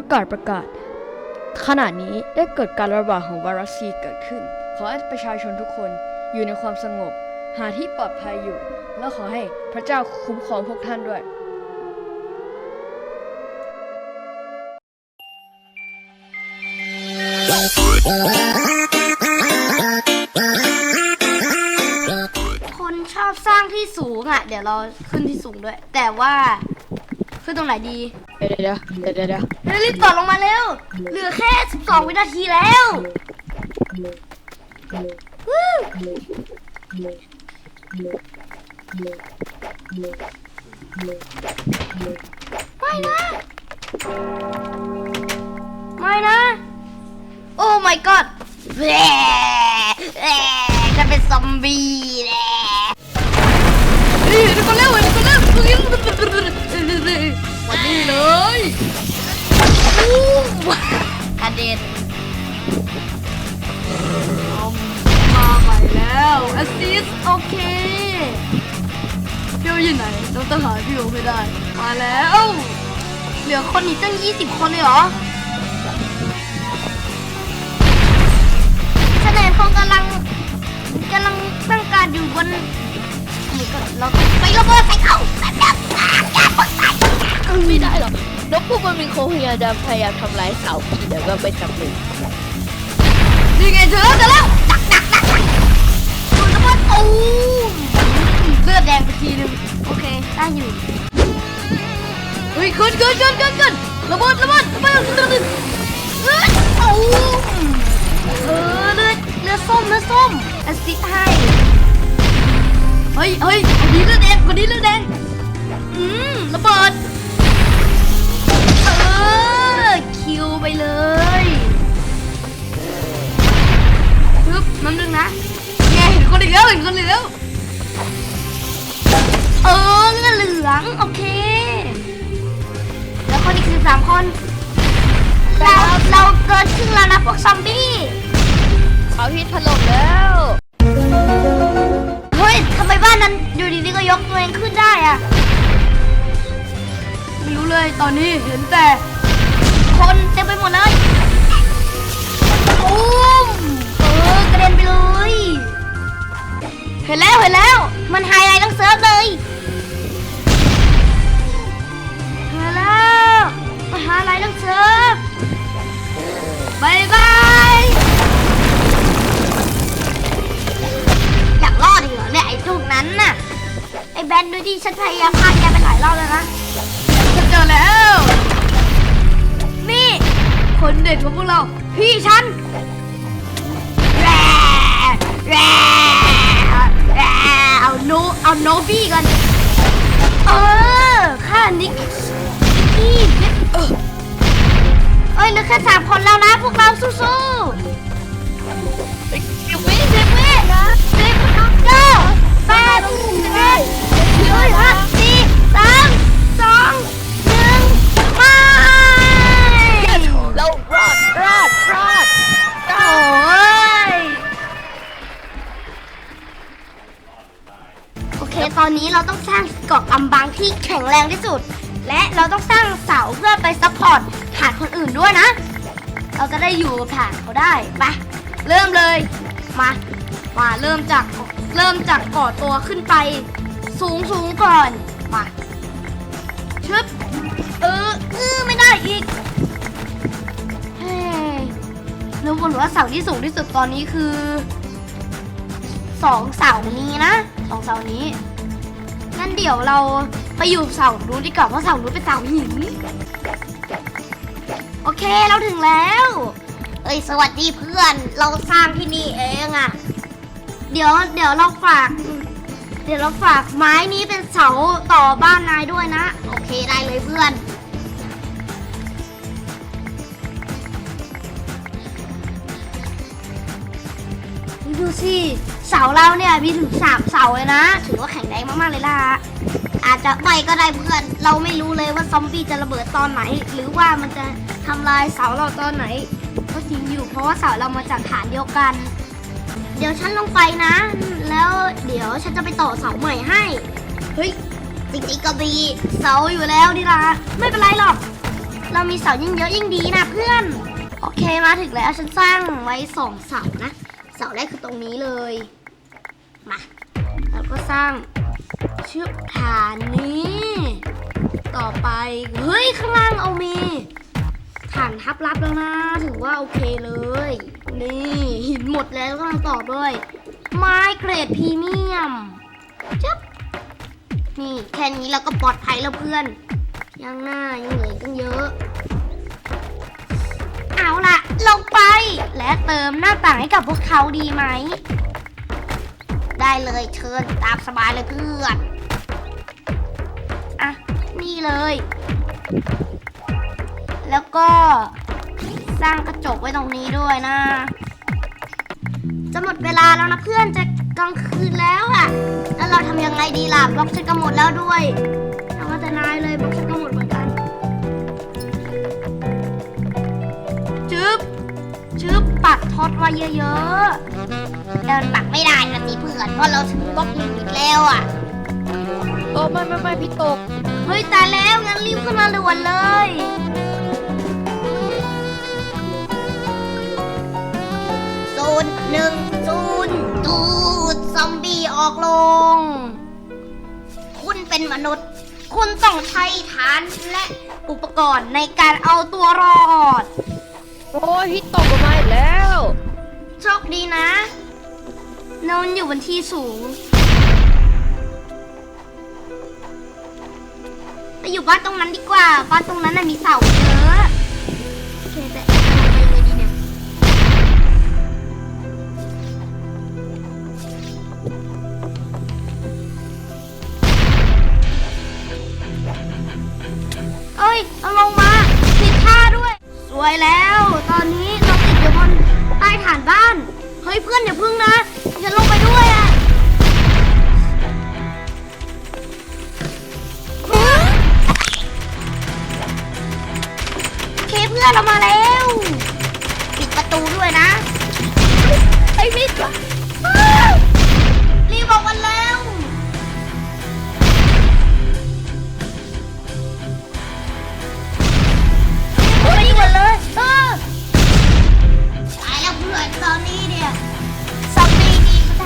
ประกาศประกาศ ขณะนี้ได้เกิดการระบาดของไวรัสซีเกิดขึ้น ขอให้ประชาชนทุกคนอยู่ในความสงบ หาที่ปลอดภัยอยู่ และขอให้พระเจ้าคุ้มครองพวกท่านด้วยคนชอบสร้างที่สูงอะ เดี๋ยวเราขึ้นที่สูงด้วย แต่ว่า ขึ้นตรงไหนดีเดี๋ยวเดี๋ยวเดี๋ยวเดี๋ยวเดี๋ยวเฮ้ยรีบต่อลงมาเร็ว เหลือแค่ 12 วินาทีแล้ววู้ไม่นะ ไม่นะ โอ้ my god แหว่แหว่จะเป็นซอมบี้แหละเฮ้ยเดี๋ยวก่อนเร็วเดี๋ยวก่อนเร็ว วันนี้เลยอู้กระเด็นเอามาใหม่แล้วแอสซิสโอเคพี่โออยู่ไหนเราต้องหาพี่โอให้ได้ มาแล้วเหลือคนอีกตั้ง 20 คนเลยเหรอแสดงเขากำลังกำลังตั้งการอยู่บนนี่ก็เราต้องไประเบิดใส่เขาแบบแไม่ได้หรอกนกพวกมันมีโคพยายามพยายามทำลายเสาผีแต่ก็ไม่สำเร็จนี่ไงเจอแล้วเจอแล้วดักดักดักดักโดนระเบิดตูมเลือดแดงไปทีนึงโอเคได้อยู่เฮ้ยขึ้นขึ้นขึ้นขึ้นขึ้นระเบิดระเบิดระเบิดระเบิดเฮ้ยตูมเออเลือดเลือดส้มเลือดส้มแอสซิดให้เฮ้ยเฮ้ยคนนี้เลือดแดงคนนี้เลือดแดง อืมระเบิด เออ คิวไปเลยปึ๊บน้ำหนึ่งนะแกเห็นคนอีกแล้วเห็นคนอีกแล้วเออเลือดเหลือง โอเค แล้วคนอีกสิบสามคน เราเราเกินครึ่งแล้วนะพวกซอมบี้เขาพิษถล่มแล้ว เฮ้ยทำไมบ้านนั้นอยู่ดีๆก็ยกตัวเองขึ้นได้อะ ไม่รู้เลยตอนนี้เห็นแต่ คนเต็มไปหมดเลยอุ้มเออกระเด็นไปเลย เห็นแล้วเห็นแล้ว มันไฮไลท์ทั้งเซิร์ฟเลยเห็นแล้วมันไฮไลท์ทั้งเซิร์ฟบายบายอยากรอดอีกเหรอเนี่ยไอ้พวกนั้นน่ะไอ้แบนดูดิฉันพยายามฆ่าแกไปหลาย คนเด็ดของพวกเรา พี่ฉันแร่แร่แร่เอาโนเอาโนบี้กัน เออฆ่านิกกี้เออเอ้ยเหลือแค่สามคนแล้วนะพวกเราสู้ๆสิบวิสิบวินะสิบเก้าแปดเจ็ดห้าสี่สามสองหนึ่งไปเรา รอดรอดรอดโอ้ยโอเค ตอนนี้เราต้องสร้างเกาะกำบังที่แข็งแรงที่สุด และเราต้องสร้างเสาเพื่อไปซัพพอร์ตฐานคนอื่นด้วยนะ เราจะได้อยู่กับฐานเขาได้ไปเริ่มเลย มา มาเริ่มจากเริ่มจากก่อตัวขึ้นไป สูงสูงก่อน มาชึบเออเออไม่ได้อีก เฮ้ยรู้บนว่าเสาที่สูงที่สุดตอนนี้คือสองเสานี้นะสองเสานี้งั้นเดี๋ยวเราไปอยู่เสานู้นดีกว่าเพราะเสานู้นเป็นเสาหินโอเคเราถึงแล้ว เอ้ยสวัสดีเพื่อน เราสร้างที่นี่เองอะเดี๋ยวเดี๋ยวเราฝาก เดี๋ยวเราฝากไม้นี้เป็นเสาต่อบ้านนายด้วยนะ โอเคได้เลยเพื่อน ดูสิเสาเราเนี่ยมีถึงสามเสาเลยนะ ถือว่าแข็งแรงมากๆเลยล่ะ อาจจะไม่ก็ได้เพื่อนเราไม่รู้เลยว่าซอมบี้จะระเบิดตอนไหน หรือว่ามันจะทำลายเสาเราตอนไหน ก็จริงอยู่เพราะว่าเสาเรามาจากฐานเดียวกัน เดี๋ยวฉันลงไปนะ แล้วเดี๋ยวฉันจะไปต่อเสาใหม่ให้เฮ้ยจริงๆก็มีเสาอยู่แล้วนี่ล่ะไม่เป็นไรหรอก เรามีเสายิ่งเยอะยิ่งดีนะเพื่อน โอเคมาถึงแล้วฉันสร้างไว้สองเสานะ เสาแรกคือตรงนี้เลย มา แล้วก็สร้างเชึบฐานนี้ ต่อไป เฮ้ย ข้างล่างเอามีฐานทับรับแล้วนะ ถือว่าโอเคเลย นี่หินหมดแล้วก็ต้องตอด้วย ไม้เกรดพรีเมียมจึ๊บนี่แค่นี้เราก็ปลอดภัยแล้วเพื่อน ยังหน้ายังเหลืออกตั้งเยอะ เอาละลงไป และเติมหน้าต่างให้กับพวกเขาดีไหม ได้เลยเชิญตามสบายเลยเพื่อนอะนี่เลย แล้วก็สร้างกระจกไว้ตรงนี้ด้วยนะ จะหมดเวลาแล้วนะเพื่อนจะกลางคืนแล้วอะแล้วเราทำยังไงดีล่ะบล็อกฉันก็หมดแล้วด้วยเอาว่าแต่นายเลยบล็อกฉันก็หมดเหมือนกัน จึ๊บปักท็อตไว้เยอะๆแต่มันปักไม่ได้นะสิเพื่อนเพราะเราถึงบล็อกลิมิตแล้วอะโอ้ไม่ไม่ไม่พี่ตก เฮ้ยตายแล้วงั้นรีบขึ้นมาด่วนเลย ศูนย์หนึ่งศูนย์ดูดซอมบี้ออกลง คุณเป็นมนุษย์ คุณต้องใช้ฐานและอุปกรณ์ในการเอาตัวรอด โอ้ยพี่ตกลงมาอีกแล้ว โชคดีนะนอนอยู่บนที่สูงไปอยู่บ้านตรงนั้นดีกว่าบ้านตรงนั้นน่ะมีเสาเยอะโอเคแต่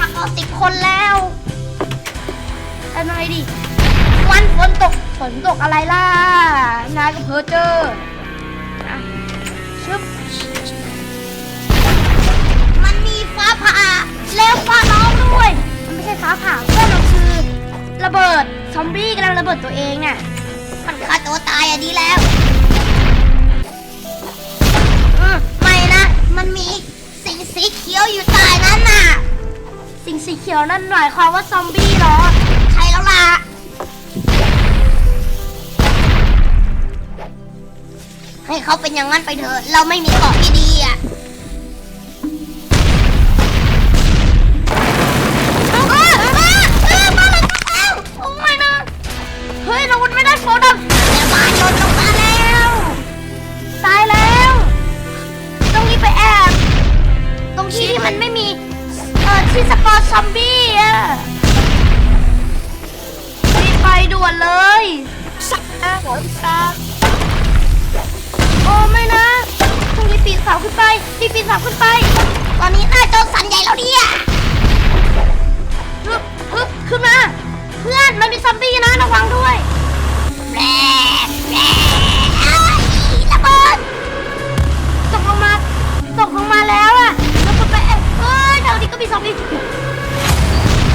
มีประชากรสิบคนแล้วทำไงดีวันฝนตก ฝนตกอะไรล่ะ นายก็เพอเจออะชึบมันมีฟ้าผ่า แล้วฟ้าร้องด้วย มันไม่ใช่ฟ้าผ่าเพื่อนมันคือระเบิด ซอมบี้กำลังระเบิดตัวเองน่ะมันฆ่าตัวตายอะดีแล้วอืมไม่นะ มันมีสิ่งสีเขียวอยู่ใต้นั้นน่ะ สิ่งสีเขียวนั่นหน่อยความว่าซอมบี้เหรอ ใช่แล้วล่ะ ให้เขาเป็นอย่างนั้นไปเถอะ เราไม่มีเกาะที่ดีอะ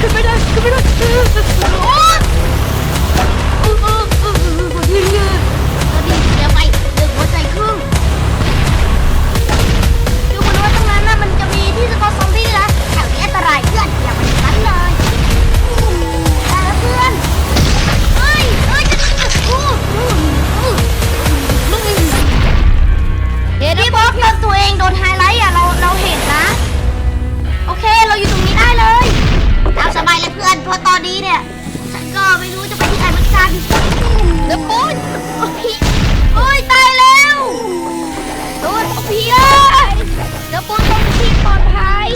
เฮ้ยจะจะอู้อู้อู้อู้เดี๋ยพี่บอกเราตัวเองโดนไฮไลท์อะเราเราเห็นนะ โอเคเราอยู่ตรงนี้ได้เลย ตามสบายเลยเพื่อนเพราะตอนนี้เนี่ย ฉันก็ไม่รู้จะไปที่ไหนเหมือนกันเดี๋ยวปุ้นโอ้ยโอ้ยตายแล้วโดนพี่เอ้ยเดี๋ยวปุ้นต้องที่ปลอดภัย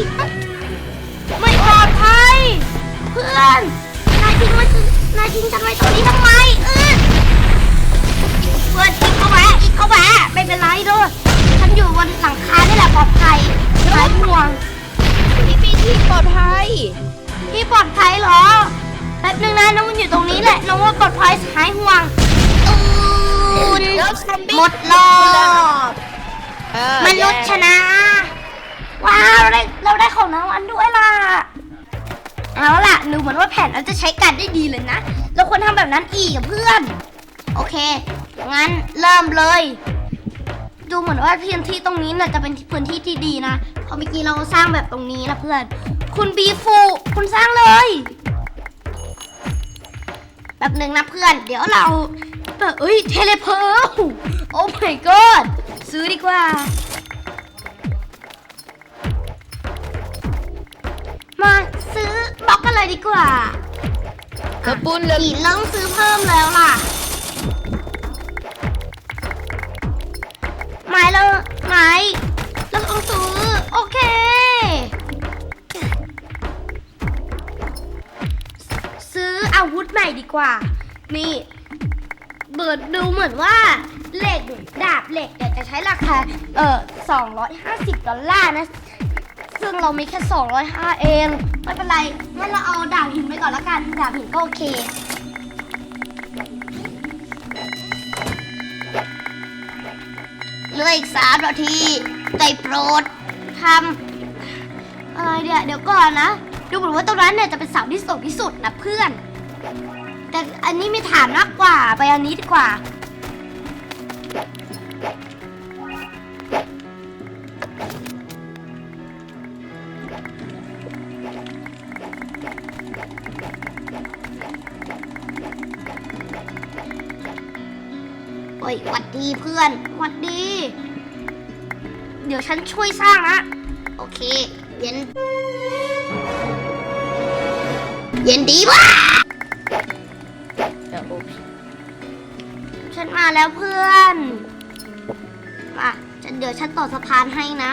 ไม่ปลอดภัย เพื่อน นายทิ้งไว้นายทิ้งฉันไว้ตรงนี้ทำไมเออเพื่อนอีกเข้ามาอีกเข้าเข้ามาไม่เป็นไรเด้อฉันอยู่บนหลังคานี่แหละปลอดภัยหายห่วง พี่มีที่ปลอดภัย พี่ปลอดภัยเหรอแป๊บนึงนะน้องมันอยู่ตรงนี้แหละน้องว่าปลอดภัยหายห่วงตูนแล้วซอมบี้หมดรอบเออมนุษย์ชนะ ว้าวเราได้เราได้ของรางวัลด้วยล่ะ เอาล่ะดูเหมือนว่าแผนเราจะใช้การได้ดีเลยนะ เราควรทำแบบนั้นอีกกับเพื่อน โอเคงั้นเริ่มเลย ดูเหมือนว่าพื้นที่ตรงนี้น่ะจะเป็นพื้นที่ที่ดีนะ เพราะเมื่อกี้เราสร้างแบบตรงนี้นะเพื่อน คุณบีฟูคุณสร้างเลยแบบหนึ่งนะเพื่อน เดี๋ยวเราเอ้ยเทเลเพอร์โอ้ my god ซื้อดีกว่า มาซื้อบล็อกกันเลยดีกว่ากระปุนเลยอีเริ่มซื้อเพิ่มแล้วล่ะไม้แล้วไม้ ใหม่ดีกว่า นี่เบิร์ดดูเหมือนว่าเหล็กดาบเหล็กเนี่ยจะใช้ราคา เอ่อ250 ดอลลาร์นะ ซึ่งเรามีแค่ 205 เอง ไม่เป็นไร งั้นเราเอาดาบหินไปก่อนละกัน ดาบหินก็โอเคเหลืออีกสามนาทีได้โปรดทำอะไรเดี๋ยวเดี๋ยวก่อนนะ ดูเหมือนว่าตรงนั้นเนี่ยจะเป็นเสาที่สูงที่สุดนะเพื่อน แต่อันนี้มีฐานมากกว่าไปอันนี้ดีกว่า โอ้ยหวัดดีเพื่อนหวัดดี เดี๋ยวฉันช่วยสร้างนะ โอเค เย็น เย็นดีว่ะ ฉันมาแล้วเพื่อน มาฉันเดี๋ยวฉันต่อสะพานให้นะ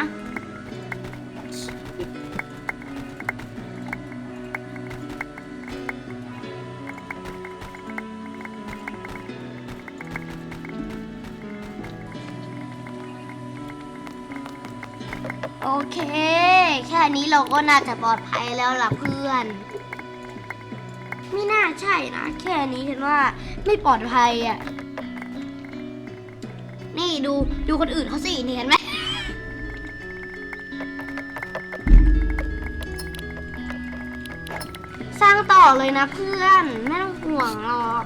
โอเค แค่นี้เราก็น่าจะปลอดภัยแล้วล่ะเพื่อนไม่น่าใช่นะ แค่นี้ฉันว่าไม่ปลอดภัยอะ นี่ดูดูคนอื่นเขาสินี่เห็นไหมสร้างต่อเลยนะเพื่อน ไม่ต้องห่วงหรอก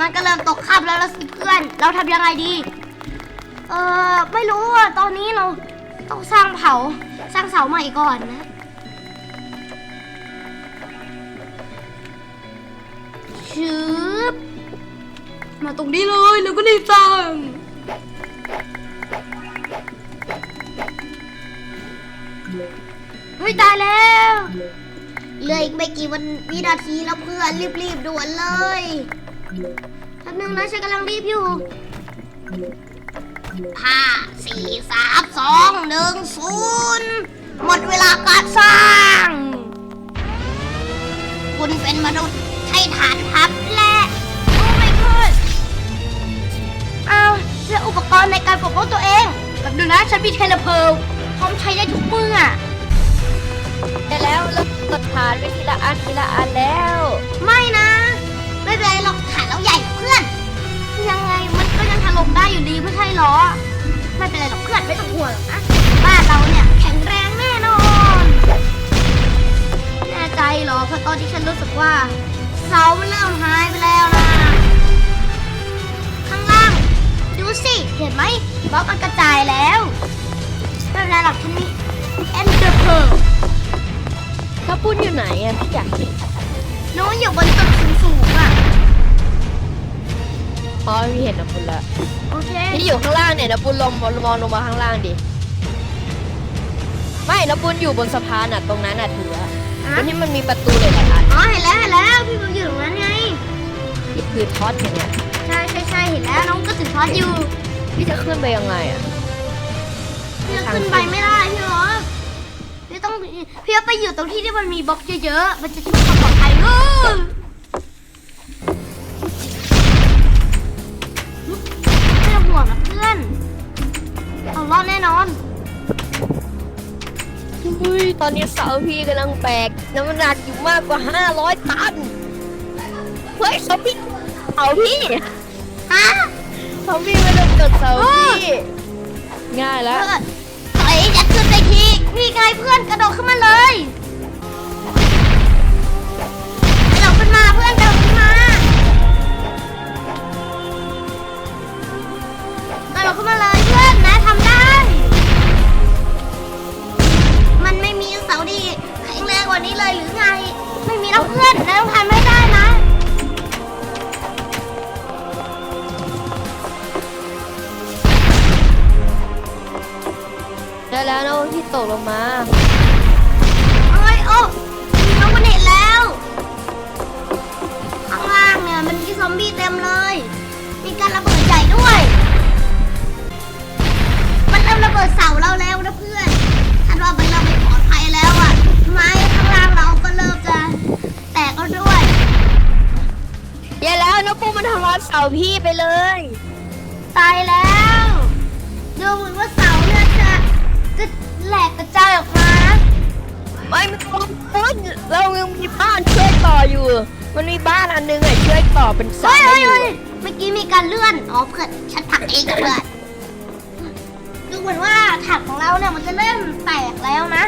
มันก็เริ่มตกค่ำแล้วละสิเพื่อน เราทำยังไงดี เออไม่รู้อะ ตอนนี้เราต้องสร้างเผา สร้างเสาใหม่ก่อนนะ ชืบมาตรงนี้เลยแล้วก็รีบสร้างเฮ้ยตายแล้วเหลืออีกไม่กี่วันวินาทีแล้วเพื่อนรีบๆด่วนเลยแป๊บนึงนะฉันกำลังรีบอยู่ห้าสี่สามสองหนึ่งศูนย์หมดเวลาการสร้าง คุณเป็นมนุษย์ ใช้ฐานทัพและโอ้ไม่พูดเอาเสื้ออุปกรณ์ในการปกป้องตัวเองแบบดูนะฉันมีเทเลเพลพร้อมใช้ได้ทุกเมื่อได้แล้วเรากดฐานไปทีละอันทีละอันแล้ว ไม่นะ ไม่เป็นไรหรอกฐานเราใหญ่เพื่อน ยังไงมันก็ยังถล่มได้อยู่ดีไม่ใช่หรอ ไม่เป็นไรหรอกเพื่อนไม่ต้องห่วงหรอกนะบ้านเราเนี่ยแข็งแรงแน่นอน แน่ใจเหรอเพราะตอนที่ฉันรู้สึกว่า เสามันเริ่มหายไปแล้วนะข้างล่าง ดูสิ เห็นไหมบล็อกมันกระจายแล้วไม่เป็นไรหรอกฉันมีเอ็นเดอร์เพลกระปุนอยู่ไหนอะพี่อยากเห็นน้องอยู่บนตึกสูงๆอะอ๋อพี่เห็นนะปุนละโอเคพี่อยู่ข้างล่างเนี่ยนะปุนลงมองมองลงมาข้างล่างดิไม่นะปุนอยู่บนสะพานอะตรงนั้นอะถือว่าอะตรงที่มันมีประตูหลายๆอัน อ๋อเห็นแล้วเห็นแล้วพี่บิวอยู่ตรงนั้นไงที่คือท็อตอย่างเนี้ยใช่ใช่ใช่เห็นแล้วน้องก็ถือช้อนอยู่พี่จะขึ้นไปยังไงอะพี่จะขึ้นไปไม่ได้พี่หรอพี่พี่ต้องพี่ต้องไปอยู่ตรงที่ที่มันมีบล็อกเยอะๆมันจะช่วยความปลอดภัยเอ เฮ้ยตอนนี้เสาพี่กำลังแบกน้ำหนักอยู่มากกว่า 500 ตัน เฮ้ยเสาพี่เสาพี่ฮะเสาพี่ไม่ได้เกิดเสาพี่ง่ายแล้วเพื่อนถอยยัดขึ้นไปทีนี่ไงเพื่อนกระโดดขึ้นมาเลยกระโดดขึ้นมาเพื่อนกระโดดขึ้นมากระโดดขึ้นมาเลยเพื่อนนะ ว่านี้เลยหรือไง ไม่มีแล้วเพื่อนนะต้องทำไม่ได้นะ ได้แล้วนะพี่ตกลงมาเอ้ยโอ้มีน้องคนเห็นแล้ว ข้างล่างเนี่ยมันมีซอมบี้เต็มเลย มีการระเบิดใหญ่ด้วย มันเริ่มระเบิดเสาเราแล้วนะเพื่อนถ้าว่ามันเราไม่ปลอดภัยแล้วอะ ไม้ข้างล่างเราก็เริ่มจะแตกแล้วด้วยเย้แล้วนกปูมันทำลายเสาพี่ไปเลย ตายแล้ว ดูเหมือนว่าเสาเนี่ยจะจะแหลกกระจายออกมา ไม่มันต้องปุ้นเรายังมีบ้านช่วยต่ออยู่ มันมีบ้านอันนึงอะช่วยต่อเป็นเสาเฮ้ยให้เฮ้ยอยู่เฮ้ยเมื่อกี้มีการเลื่อน อ๋อเพื่อนฉันผลักเองกับเพื่อนดูเหมือนว่าถังของเราเนี่ยมันจะเริ่มแตกแล้วนะ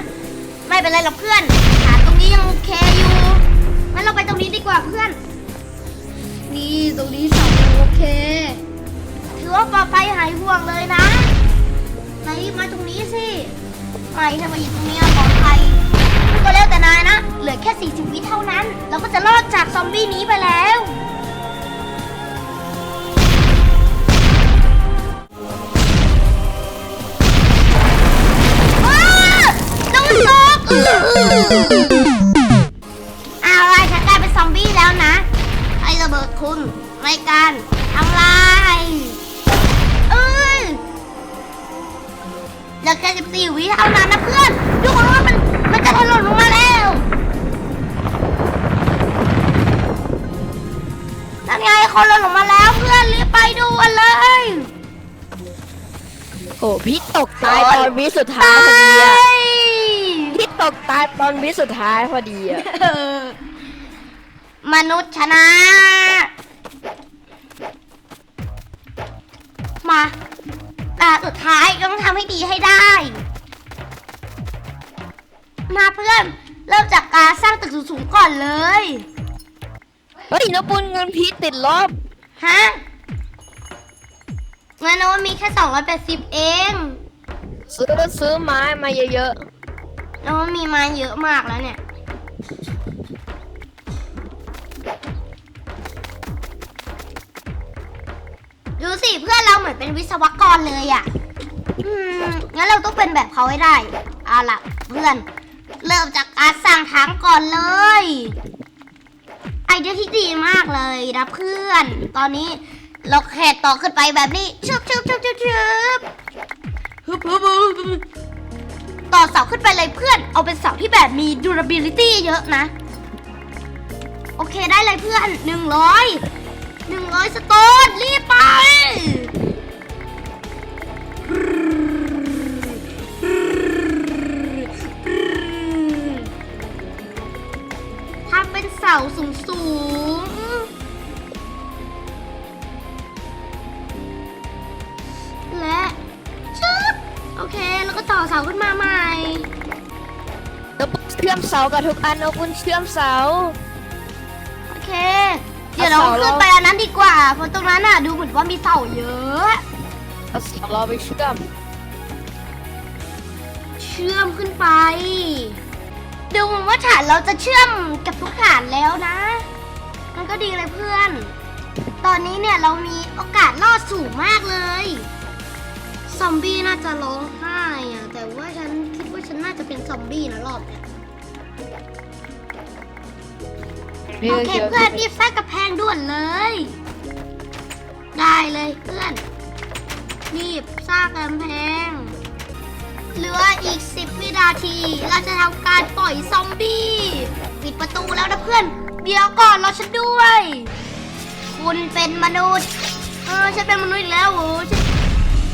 ไม่เป็นไรหรอกเพื่อนฐานตรงนี้ยังโอเคอยู่งั้นเราไปตรงนี้ดีกว่าเพื่อน นี่ตรงนี้เสายังโอเค ถือว่าปลอดภัยหายห่วงเลยนะนายรีบมาตรงนี้สิไม่ทำไมอยู่ตรงนี้ปลอดภัยก็แล้วแต่นายนะ เหลือแค่40วิเท่านั้น เราก็จะรอดจากซอมบี้นี้ไปแล้ว โอ้พี่ตกตายตอนวิสุดท้ายพอดีอะพี่ตกตายตอนวิสุดท้ายพอดีอะเออมนุษย์ชนะ มาตาสุดท้ายต้องทำให้ดีให้ได้ มาเพื่อน เริ่มจากการสร้างตึกสูงๆก่อนเลย เฮ้ยนกปูนเงินพี่ติดลบ ฮะเงินโน้ตมีแค่280เองซื้อซื้อไม้มาเยอะโน้ตมีมาเยอะมากแล้วเนี่ย ดูสิเพื่อนเราเหมือนเป็นวิศวกรเลยอะ่ะ อืมงั้นเราต้องเป็นแบบเขาให้ได้ เอาล่ะเพื่อน เริ่มจากการสร้างทางก่อนเลย ไอเดียที่ดีมากเลยนะเพื่อน ตอนนี้ เราแค่ต่อขึ้นไปแบบนี้ชึบชึบชึบชึบชึบฮึบฮึบฮึบฮึบต่อเสาขึ้นไปเลยเพื่อน เอาเป็นเสาที่แบบมี durability เยอะนะ โอเคได้เลยเพื่อนหนึ่งร้อยหนึ่งร้อยสโตนรีบไป ทำเป็นเสาสูง ก็ต่อเสาขึ้นมาใหม่ๆนกปูนเชื่อมเสากับทุกอันนกปูนเชื่อมเสา โอเค เดี๋ยวเราเอาเสา ขึ้นไปอันนั้นดีกว่า เพราะตรงนั้นน่ะดูเหมือนว่ามีเสาเยอะ เอาเสาเราไปเชื่อม เชื่อมขึ้นไป ดูเหมือนว่าฐานเราจะเชื่อมกับทุกฐานแล้วนะ มันก็ดีเลยเพื่อน ตอนนี้เนี่ยเรามีโอกาสรอดสูงมากเลย ซอมบี้น่าจะร้องไห้อะแต่ว่าฉันคิดว่าฉันน่าจะเป็นซอมบี้นะรอบเนี้ยโอเคเพื่อนรีบสร้างกระแพงด่วนเลย ได้เลยเพื่อน รีบสร้างกำแพง เหลืออีก 10 วินาที เราจะทำการปล่อยซอมบี้ ปิดประตูแล้วนะเพื่อน เดี๋ยวก่อนรอฉันด้วย คุณเป็นมนุษย์ เออฉันเป็นมนุษย์อีกแล้วโอ้ฉัน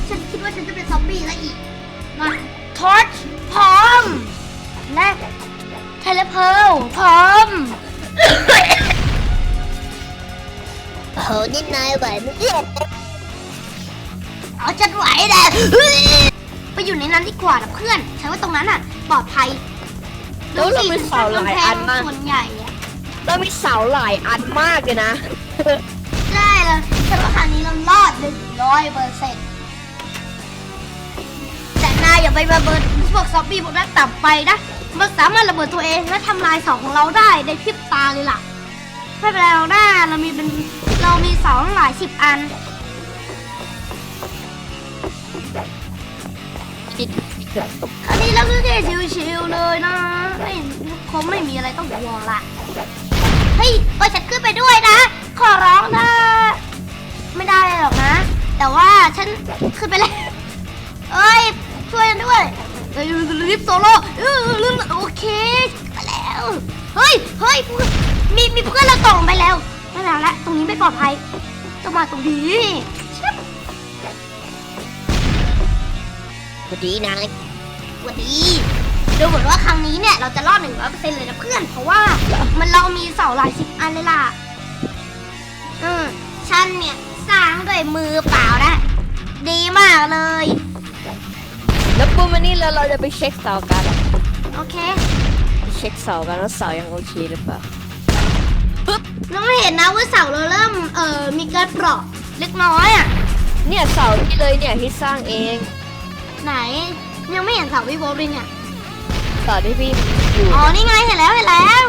ฉันคิดว่าฉันจะเป็นซอมบี้แล้วอีกมาทอร์ชพร้อม และเทเลเพลพร้อม โอ้โหนี่นายไหวไหมเนี่ยเอาฉันไหวแหละไปอยู่ในนั้นดีกว่านะเพื่อน ฉันว่าตรงนั้นอะ ปลอดภัยแล้วเรามีเสาหลายอันมาก ส่วนใหญ่อะเรามีเสาหลายอันมากเลยนะ ได้เลยฉันว่าครั้งนี้เรารอดหนึ่งร้อยเปอร์เซ็นต์แต่นายอย่าไประเบิดพวกซอมบี้พวกนั้นต่ำไปนะ มันสามารถระเบิดตัวเองและทำลายเสาของเราได้ในพริบตาเลยล่ะ ไม่เป็นไรหรอกนะเรามีเป็นเรามีเสาตั้งหลายสิบอันอันนี้เราก็แค่ชิวๆเลยนะไม่คงไม่มีอะไรต้องห่วงละเฮ้ยเอ้ยฉันขึ้นไปด้วยนะ ขอร้องนะไม่ได้หรอกนะ แต่ว่าฉันขึ้นไปแล้วเอ้ย ช่วยกันด้วยเอ้ยลิฟต์โซโล่เออลืมโอเคไปแล้ว เฮ้ยเฮ้ยมีมีเพื่อนเราตกลงไปแล้วไม่แล้วละตรงนี้ไม่ปลอดภัยต้องมาตรงนี้ชิบวัสดีนายสวัสดีดูเหมือนว่าครั้งนี้เนี่ยเราจะรอดหนึ่งร้อยเปอร์เซ็นต์เลยนะเพื่อน เพราะว่ามันเรามีเสาหลายสิบอันเลยล่ะอืมฉันเนี่ยสร้างด้วยมือเปล่านะ ดีมากเลย แล้วปุ๊บมานี่แล้วเราจะไปเช็คเสากันโอเคไปเช็คเสากันว่าเสายังโอเคหรือเปล่าเราไม่เห็นนะว่าเสาเราเริ่มเอ่อมีการเปราะเล็กน้อยอะเนี่ยเสาที่เลยเนี่ยที่สร้างเอง ไหนยังไม่เห็นเสาวิโวเลยเนี่ยเสาที่พี่อยู่อ๋อนี่ไงเห็นแล้วเห็นแล้ว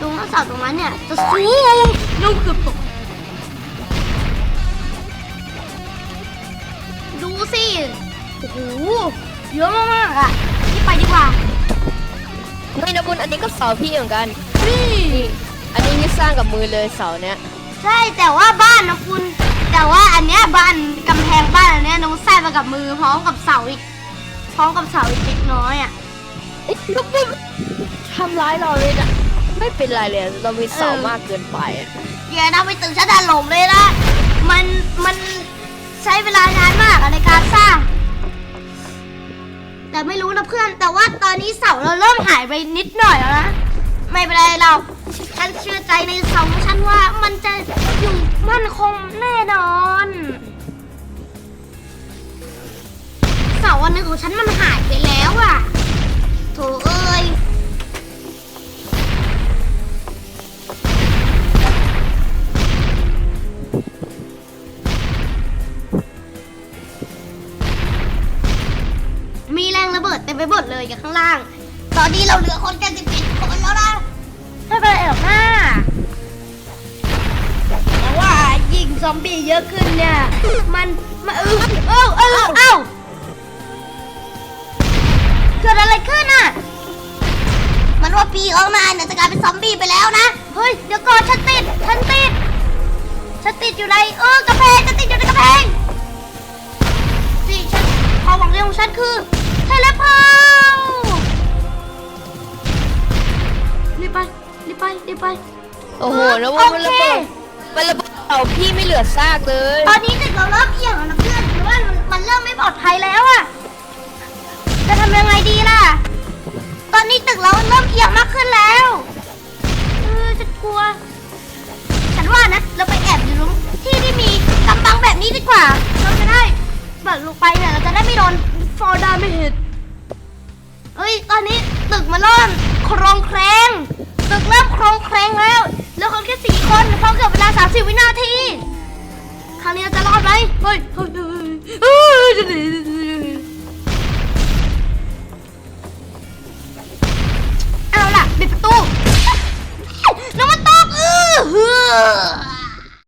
ดูว่าเสาตรงนั้นเนี่ยจะสูงนุ่งเกือบตกดูสิ โอ้โหเยอะมากๆอะนี่ไปดีกว่าไม่นะบุญอันนี้ก็เสาพี่เหมือนกัน นี่นี่อันนี้ที่สร้างกับมือเลยเสาเนี้ยใช่แต่ว่าบ้านนะคุณ แต่ว่าอันเนี้ยบ้านกำแพงบ้านอันเนี้ยน้องแซ่มากับมือพร้อมกับเสาอีกพร้อมกับเสาอีกเล็กน้อยอะเอ๊ะแล้วปุ๊บทำร้ายเราเลยนะไม่เป็นไรเลยเรามีเสาเออมากเกินไปอะอย่าทำให้ตึกฉันถล่มเลยนะมันมันใช้เวลานานมากอะในการสร้าง แต่ไม่รู้นะเพื่อน แต่ว่าตอนนี้เสาเราเริ่มหายไปนิดหน่อยแล้วนะ ไม่เป็นไรเราฉันเชื่อใจในเสาของฉันว่ามันจะอยู่มั่นคงแน่นอน เสาอันหนึงของฉันมันหายไปแล้วอะโถเอ้ย ต็มไปหมดเลยอย่างข้างล่าง ตอนนี้เราเหลือคนแค่สิบเอ็ดคนแล้วนะไม่เป็นไรหรอกนะแต่ว่ายิงซอมบี้เยอะขึ้นเนี่ย มันมาเออเออเออเอ้าเกิดอะไรขึ้นอะ มันว่าปีของนายเนี่ยจะกลายเป็นซอมบี้ไปแล้วนะ เฮ้ย เดี๋ยวก่อนฉันติด ฉันติด ฉันติดอยู่ในเออกระแพงฉันติดอยู่ในกระแพงสิฉันความหวังเดียวของฉันคือเทเลพอรี รีบไปรีบไป โอ้โหเออแล้วว่ามันโอระเคเบิดมันระเบิดเสาพี่ไม่เหลือซากเลยตอนนี้ตึกเราเริ่มเอียงแล้วนะเพื่อนหรือว่ามันเริ่มไม่ปลอดภัยแล้วอะจะทำยังไงดีล่ะ ตอนนี้ตึกเราเริ่มเอียงมากขึ้นแล้วเออฉันกลัว ฉันว่านะเราไปแอบอยู่ตรงที่ที่มีกำบังแบบนี้ดีกว่า เราจะได้เปิดลงไปเนี่ยเราจะได้ไม่โดนฟอร์ดาไม่เห็นเอ้ยตอนนี้ตึกมันเริ่มโครงเครง ตึกเริ่มโครงแครงแล้วเหลือคนแค่สี่คนพร้อมกับเวลาสามสิบวินาที ครั้งนี้เราจะรอดไหมเฮ้ยเฮ้ยเฮ้ยเอาล่ะปิดประตูแล้วมันตกเออ